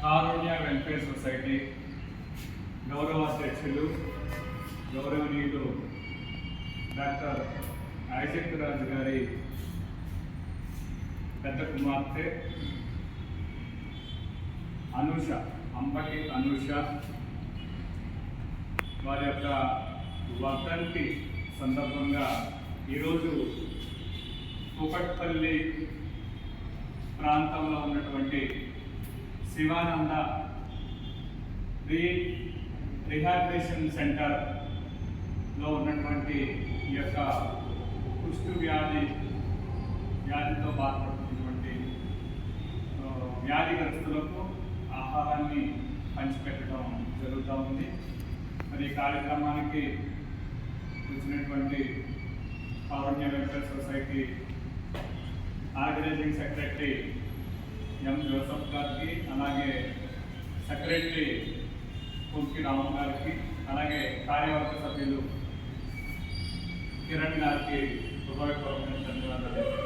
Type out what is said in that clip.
కారుణ్య welfare society గౌరవ అధ్యక్షులు గౌరవనీయులు డాక్టర్ ఐజక్ రాజు గారి పెద్ద కుమార్తె అనూష అంబటి అనూష వారి యొక్క వర్ధంతి సందర్భంగా ఈరోజు కూకట్పల్లి ప్రాంతంలో ఉన్నటువంటి శివానంద రీ రిహాబిలేషన్ సెంటర్లో ఉన్నటువంటి ఈ యొక్క కుష్టు వ్యాధి వ్యాధితో బాధపడుతున్నటువంటి వ్యాధిగ్రస్తులకు ఆహారాన్ని పంచిపెట్టడం జరుగుతూ ఉంది. మరి ఈ కార్యక్రమానికి వచ్చినటువంటి Karunya welfare society organizing secretary M Joseph గారికి అలాగే సెక్రటరీ కుంకి రామన్ గారికి అలాగే కార్యవర్గ సభ్యులు కిరణ్ గారికి హృదయపూర్వకమైన ధన్యవాదాలు తెలియజేస్తున్నాను